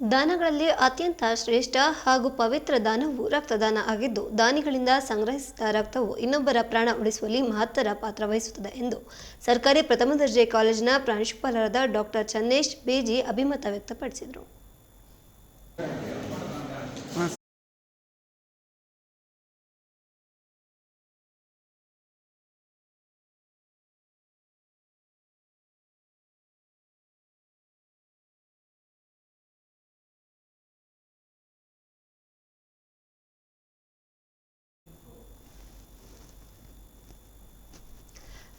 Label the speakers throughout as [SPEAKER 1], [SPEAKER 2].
[SPEAKER 1] ದಾನಗಳಲ್ಲಿ ಅತ್ಯಂತ ಶ್ರೇಷ್ಠ ಹಾಗೂ ಪವಿತ್ರ ದಾನವು ರಕ್ತದಾನ ಆಗಿದ್ದು, ದಾನಿಗಳಿಂದ ಸಂಗ್ರಹಿಸಿದ ರಕ್ತವು ಇನ್ನೊಬ್ಬರ ಪ್ರಾಣ ಉಳಿಸುವಲ್ಲಿ ಮಹತ್ತರ ಪಾತ್ರ ವಹಿಸುತ್ತದೆ ಎಂದು ಸರ್ಕಾರಿ ಪ್ರಥಮ ದರ್ಜೆ ಕಾಲೇಜಿನ ಪ್ರಾಂಶುಪಾಲರಾದ ಡಾಕ್ಟರ್ ಚನ್ನೇಶ್ ಬೇಜಿ ಅಭಿಮತ ವ್ಯಕ್ತಪಡಿಸಿದರು.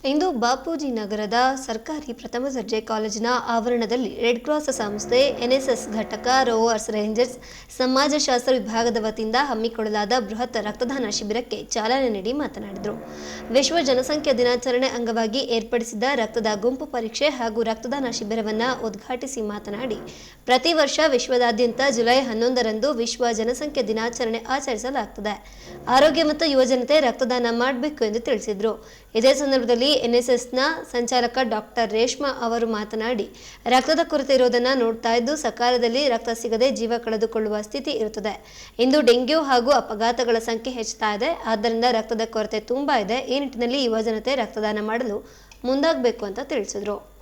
[SPEAKER 1] ಇಂದು ಬಾಪೂಜಿ ನಗರದ ಸರ್ಕಾರಿ ಪ್ರಥಮ ದರ್ಜೆ ಕಾಲೇಜಿನ ಆವರಣದಲ್ಲಿ ರೆಡ್ ಕ್ರಾಸ್ ಸಂಸ್ಥೆ ಎನ್ಎಸ್ಎಸ್ ಘಟಕ ರೋವರ್ಸ್ ರೇಂಜರ್ಸ್ ಸಮಾಜಶಾಸ್ತ್ರ ವಿಭಾಗದ ವತಿಯಿಂದ ಹಮ್ಮಿಕೊಳ್ಳಲಾದ ಬೃಹತ್ ರಕ್ತದಾನ ಶಿಬಿರಕ್ಕೆ ಚಾಲನೆ ನೀಡಿ ಮಾತನಾಡಿದರು. ವಿಶ್ವ ಜನಸಂಖ್ಯಾ ದಿನಾಚರಣೆ ಅಂಗವಾಗಿ ಏರ್ಪಡಿಸಿದ ರಕ್ತದ ಗುಂಪು ಪರೀಕ್ಷೆ ಹಾಗೂ ರಕ್ತದಾನ ಶಿಬಿರವನ್ನು ಉದ್ಘಾಟಿಸಿ ಮಾತನಾಡಿ, ಪ್ರತಿ ವರ್ಷ ವಿಶ್ವದಾದ್ಯಂತ ಜುಲೈ ಹನ್ನೊಂದರಂದು ವಿಶ್ವ ಜನಸಂಖ್ಯಾ ದಿನಾಚರಣೆ ಆಚರಿಸಲಾಗುತ್ತದೆ ಆರೋಗ್ಯ ಮತ್ತು ಯುವಜನತೆ ರಕ್ತದಾನ ಮಾಡಬೇಕು ಎಂದು ತಿಳಿಸಿದರು. ಇದೇ ಸಂದರ್ಭದಲ್ಲಿ ಎನ್ಎಸ್ಎಸ್ನ ಸಂಚಾಲಕ ಡಾಕ್ಟರ್ ರೇಷ್ಮಾ ಅವರು ಮಾತನಾಡಿ, ರಕ್ತದ ಕೊರತೆ ಇರೋದನ್ನ ನೋಡ್ತಾ ಇದ್ದು ಸಕಾಲದಲ್ಲಿ ರಕ್ತ ಸಿಗದೆ ಜೀವ ಕಳೆದುಕೊಳ್ಳುವ ಸ್ಥಿತಿ ಇರುತ್ತದೆ. ಇಂದು ಡೆಂಗ್ಯೂ ಹಾಗೂ ಅಪಘಾತಗಳ ಸಂಖ್ಯೆ ಹೆಚ್ಚುತ್ತಾ ಇದೆ. ಆದ್ದರಿಂದ ರಕ್ತದ ಕೊರತೆ ತುಂಬಾ ಇದೆ. ಈ ನಿಟ್ಟಿನಲ್ಲಿ ಯುವಜನತೆ ರಕ್ತದಾನ ಮಾಡಲು ಮುಂದಾಗಬೇಕು ಅಂತ ತಿಳಿಸಿದರು.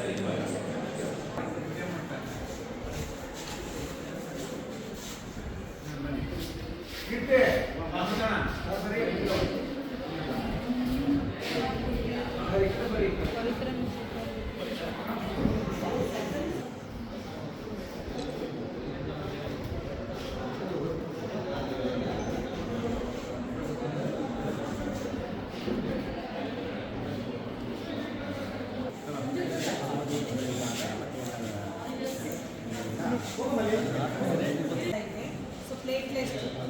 [SPEAKER 2] ಸೊ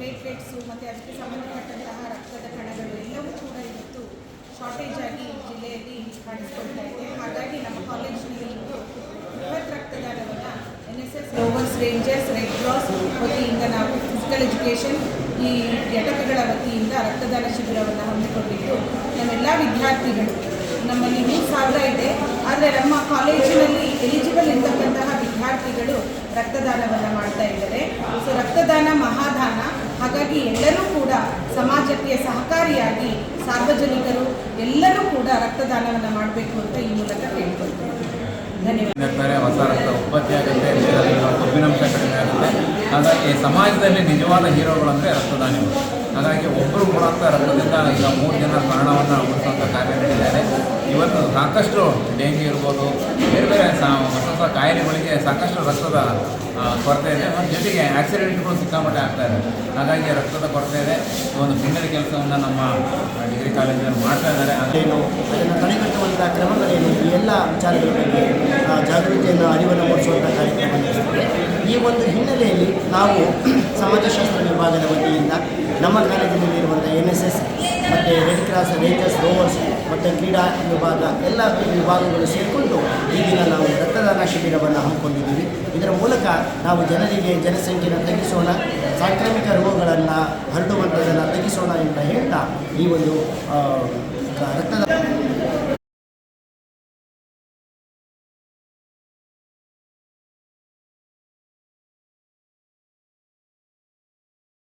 [SPEAKER 2] ಪ್ಲೇಟ್ಲೆಟ್ಸು ಮತ್ತು ಅದಕ್ಕೆ ಸಂಬಂಧಪಟ್ಟಂತಹ ರಕ್ತದ ಕಣಗಳು ಎಲ್ಲವೂ ಕೂಡ ಇವತ್ತು ಶಾರ್ಟೇಜ್ ಆಗಿ ಜಿಲ್ಲೆಯಲ್ಲಿ ಕಾಣಿಸ್ಕೊಳ್ತಾ ಇದೆ. ಹಾಗಾಗಿ ನಮ್ಮ ಕಾಲೇಜಿನಲ್ಲಿ ಇಂದು ಬೃಹತ್ ರಕ್ತದಾನವನ್ನು N S S rovers rangers red cross ವತಿಯಿಂದ ನಾವು ಫಿಸಿಕಲ್ ಎಜುಕೇಷನ್ ಈ ಘಟಕಗಳ ವತಿಯಿಂದ ರಕ್ತದಾನ ಶಿಬಿರವನ್ನು ಹಮ್ಮಿಕೊಂಡಿದ್ದು ನಮ್ಮೆಲ್ಲ ವಿದ್ಯಾರ್ಥಿಗಳು. ನಮ್ಮಲ್ಲಿ ಮೂರು ಸಾವಿರ ಇದೆ. ಆದರೆ ನಮ್ಮ ಕಾಲೇಜಿನಲ್ಲಿ ಎಲಿಜಿಬಲ್ ಇರ್ತಕ್ಕಂತಹ ವಿದ್ಯಾರ್ಥಿಗಳು ರಕ್ತದಾನವನ್ನು ಮಾಡ್ತಾ ಇದ್ದಾರೆ. ಸೊ ರಕ್ತದಾನ ಮಹಾದಾನ ಹಾಗಾಗಿ ಎಲ್ಲರೂ ಕೂಡ ಸಮಾಜಕ್ಕೆ ಸಹಕಾರಿಯಾಗಿ ಸಾರ್ವಜನಿಕರು ಎಲ್ಲರೂ ಕೂಡ ರಕ್ತದಾನವನ್ನು ಮಾಡಬೇಕು ಅಂತ ಈ ಮೂಲಕ ಕೇಳ್ಕೊಳ್ತೇವೆ. ಧನ್ಯವಾದ.
[SPEAKER 3] ಹೊಸ ರಕ್ತ ಉತ್ಪತ್ತಿ ಆಗುತ್ತೆ ಕಡಿಮೆ ಆಗುತ್ತೆ. ಹಾಗಾಗಿ ಸಮಾಜದಲ್ಲಿ ನಿಜವಾದ ಹೀರೋಗಳು ಅಂದರೆ ರಕ್ತದಾನಿಗಳು. ಹಾಗಾಗಿ ಒಬ್ಬರು ಕೊಡುವಂಥ ರಕ್ತದಿಂದ ಈಗ ಮೂರು ಜನ ಪ್ರಾಣವನ್ನು ಉಳಿಸುವಂಥ ಕಾರ್ಯ ನಡೆದಿದ್ದಾರೆ ಇವತ್ತು ಸಾಕಷ್ಟು ಡೆಂಗ್ಯೂ ಇರ್ಬೋದು, ಬೇರೆ ಬೇರೆ ಹೊಸ ಹೊಸ ಕಾಯಿಲೆಗಳಿಗೆ ಸಾಕಷ್ಟು ರಕ್ತದ ಕೊರತೆ ಇದೆ. ಮತ್ತು ಜೊತೆಗೆ ಆಕ್ಸಿಡೆಂಟ್ಗಳು ಸಿಕ್ಕಾಪಟ್ಟೆ ಆಗ್ತಾ ಇದೆ. ಹಾಗಾಗಿ ರಕ್ತದ ಕೊರತೆ ಇದೆ. ಒಂದು ಪುಣ್ಯದ ಕೆಲಸವನ್ನು ನಮ್ಮ ಡಿಗ್ರಿ ಕಾಲೇಜಿನಲ್ಲಿ ಮಾಡ್ತಾ ಇದ್ದಾರೆ.
[SPEAKER 4] ಅದೇನು ಅದನ್ನು ತಡೆಗಟ್ಟುವಂಥ ಕ್ರಮಗಳೇನು ಈ ಎಲ್ಲ ವಿಚಾರಗಳ ಬಗ್ಗೆ ಜಾಗೃತಿಯನ್ನು ಅರಿವನ್ನು ಮೂಡಿಸುವಂಥ ಕಾರ್ಯಕ್ರಮ ಈ ಒಂದು ಹಿನ್ನೆಲೆಯಲ್ಲಿ ನಾವು ಸಮಾಜಶಾಸ್ತ್ರ ವಿಭಾಗದ ವತಿಯಿಂದ ನಮ್ಮ ಕಾಲೇಜಿನಲ್ಲಿರುವಂಥ ಎನ್ ಎಸ್ ಎಸ್ ಮತ್ತು ರೆಡ್ ಕ್ರಾಸ್ ರೇಂಜರ್ಸ್ ರೋವರ್ಸ್ ಮತ್ತು ಕ್ರೀಡಾ ವಿಭಾಗ ಎಲ್ಲ ವಿಭಾಗಗಳು ಸೇರಿಕೊಂಡು ಈ ದಿನ ನಾವು ರಕ್ತದಾನ ಶಿಬಿರವನ್ನು ಹಮ್ಮಿಕೊಂಡಿದ್ದೀವಿ. ಇದರ ಮೂಲಕ ನಾವು ಜನರಿಗೆ ಜನಸಂಖ್ಯೆಯನ್ನು ತಗ್ಗಿಸೋಣ ಸಾಂಕ್ರಾಮಿಕ ರೋಗಗಳನ್ನು ಹರಡುವಂಥದ್ದನ್ನು ತಗ್ಗಿಸೋಣ ಅಂತ ಹೇಳ್ತಾ ಈ ಒಂದು ರಕ್ತದ